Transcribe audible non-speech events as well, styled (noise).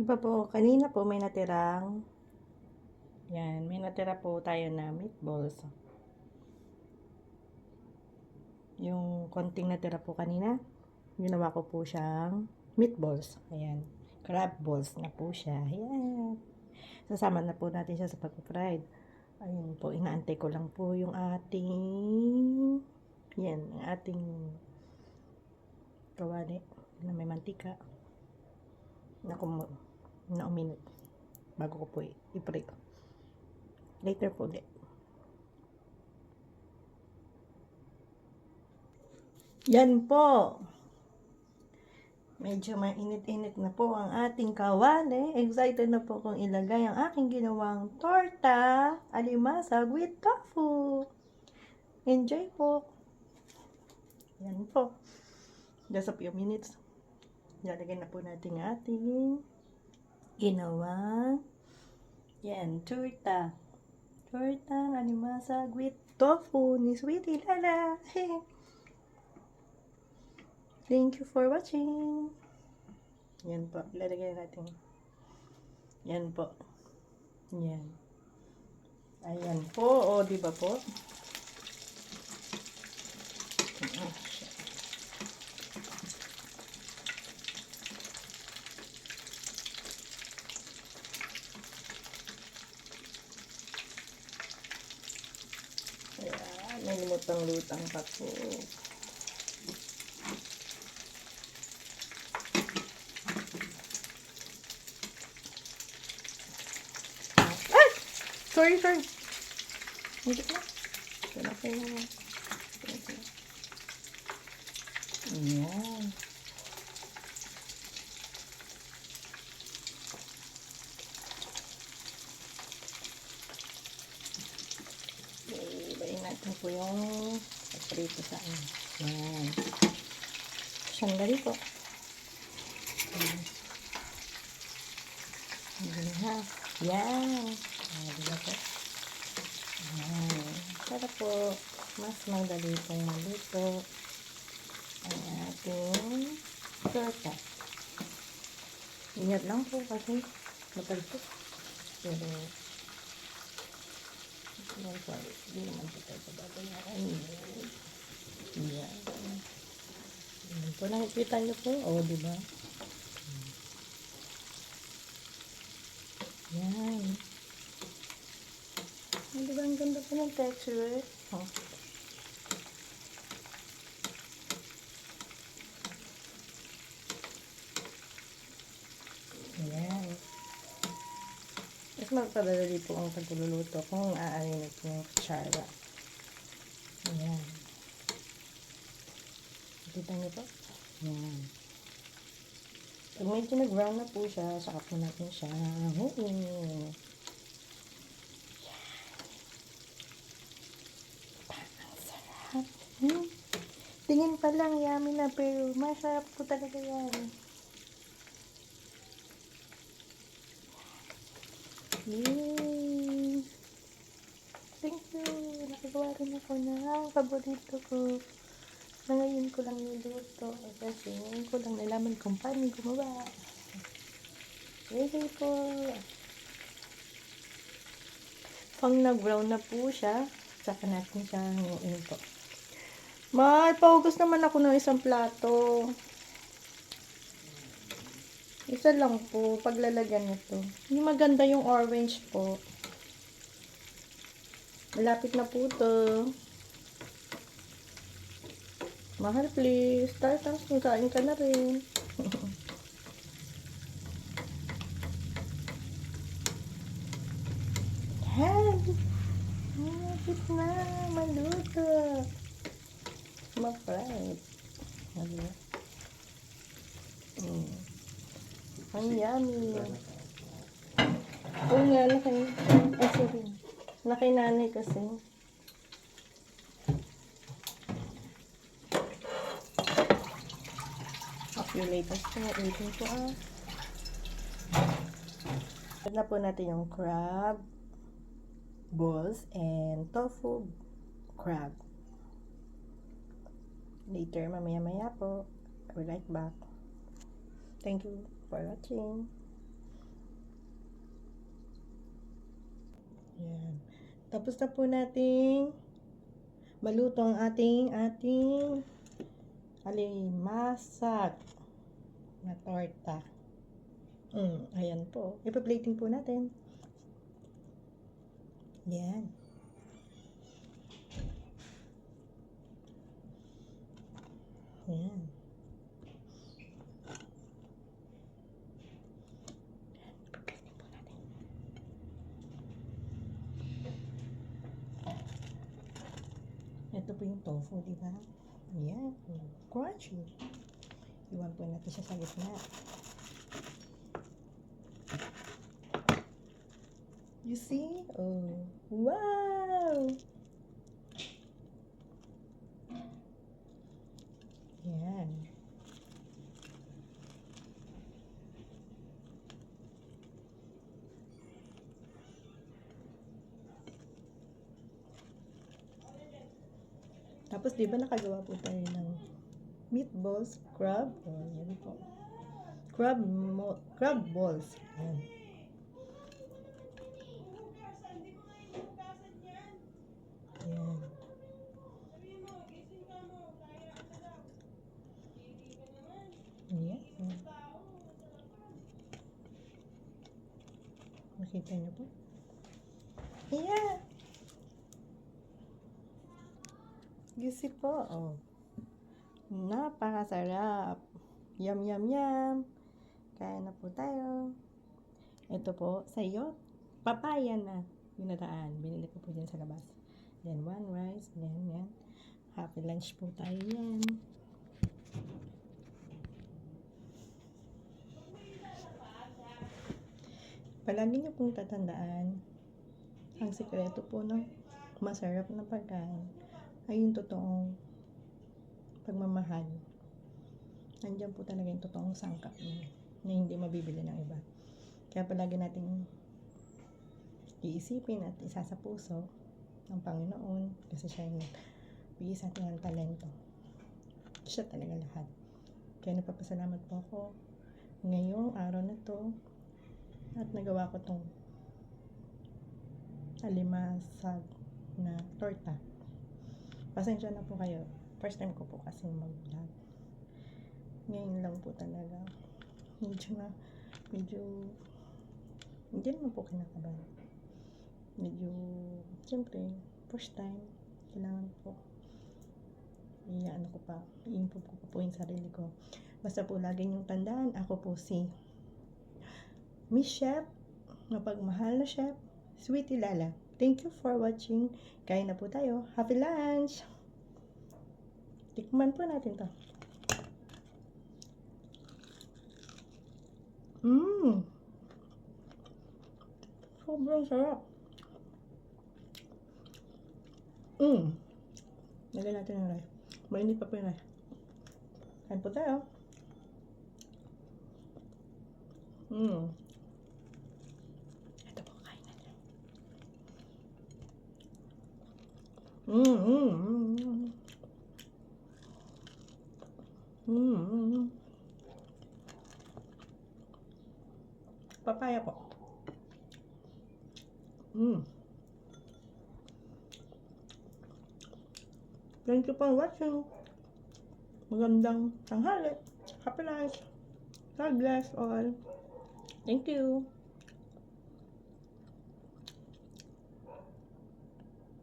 Di ba po, kanina po may natirang, yan, may natira po tayo na meatballs. Yung konting natira po kanina, ginawa ko po siyang meatballs. Ayan, crab balls na po siya. Ayan. Sasama na po natin siya sa pag-fried. Ayun po, inaantay ko lang po yung ating, yan, ating kawali na may mantika na, kumu na uminit bago ko po i-prito. Later po ulit. Yan po. Medyo mainit-init na po ang ating kawali. Excited na po kung ilagay ang aking ginawang torta alimasag with tofu. Enjoy po. Yan po. Just a few minutes. Lalagyan na po natin ating ginawang yan, torta. Torta alimasag with tofu ni Sweetie Lala. (laughs) Thank you for watching. Yan po. Lalagyan natin. Yan po. Yan. Ayan po. O, di ba po? Shit. Ayan. May lumutang-lutang pa po. Ay! Sorry, sorry. Hindi na. Ito na po yung... Ayan. Ibayin natin po yung paprito sa ano. Ayan. Sandali po. Ayan. Ayan ha. Yan. Ah, diba po? Yan. Para po, mas madali pong maluto ang ating torta. Ingat lang po kasi matalpot. Pero, yan po, hindi naman po tayo pababayaan. Yan. Yan po, nakikita niyo po. O, di ba? Yan. Di ba ang ganda po ng texture? Oh. Ayan. Mas magpadadali po ang pagluluto kung aarinit yung kutsara. Ayan. Kita niyo po? Ayan. Pag medyo nag-brown na po siya, saka po natin siya huwin. Sarap. Hmm. Tingin pa lang, yummy na, pero masarap po talaga yan. Yay! Thank you! Nakagawa rin ako ng paborito ko. Na ngayon ko lang niluto. Kasi ngayon ko lang nalaman kung paano gumawa. Ready po! Pag nag-brown na po siya, saka natin siya hanguin po. Mahal, paugas naman ako ng isang plato. Isa lang po, paglalagyan nito. Hindi maganda yung orange po. Malapit na po to. Mahal, please. Tapos, kain ka na rin. (laughs) Yan. Malapit na. Maluto. Ma-fried. Ano? Mm. Ang yummy. Oo nga, laki. Ay, sorry. Laki nanay kasi. Latest po. Waiting po ah. Add na po natin yung crab balls and tofu crab. Later, mamaya-maya po. I will right back. Thank you for watching. Ayan. Tapos na po nating maluto ang ating ating alimasak na torta. Mm, ayan po. Ipa-plating po natin. Ayan. Ayan. Po di ba? Yan. Crunchy. Iwan po natin siya sa gitna. You see? Oh. Wow! Tapos, di ba nakagawa po tayo ng meatballs, crab, oh, yan po. Crab, mo, crab balls. Yan. Yan. Yan. Makita niyo po? Yan. Gisi po, oh. Napakasarap. Yum, yum, yum. Kaya na po tayo. Ito po, sa iyo, papaya na ginataan. Binili ko po dyan sa labas. Then, one rice. Then, yan. Happy lunch po tayo yan. Palagi niyo pong tatandaan, ang sikreto po ng masarap na pagkain ay yung totoong pagmamahal. Nandiyan po talaga yung totoong sangkap niya na hindi mabibili ng iba. Kaya palagi nating iisipin at isa sa puso ng Panginoon kasi siya yung bigay sa atin ng talento. Siya talaga lahat. Kaya nagpapasalamat po ako ngayong araw na to at nagawa ko tong alimasag na torta. Pasensya na po kayo. First time ko po kasi mag-vlog. Ngayon lang po talaga. Medyo na, medyo, hindi naman po kinakabahan. Medyo, siyempre, first time, kailangan po, iyaano ko pa, i-improve ko pa po yung sarili ko. Basta po lagi niyong tandaan, ako po si Miss Chef, mapagmahal na chef, Sweetie Lala. Thank you for watching. Kain na po tayo. Happy lunch! Tikman po natin to. Mmm! Sobrang sarap. Mmm! Lagyan natin ng rice. Mainit pa po yung rice. Kain po tayo. Mmm. Ito po, kain natin. Mmm, mmm. Papaya po. Mmm. Thank you for watching. Magandang tanghali. Happy lunch. God bless all. Thank you.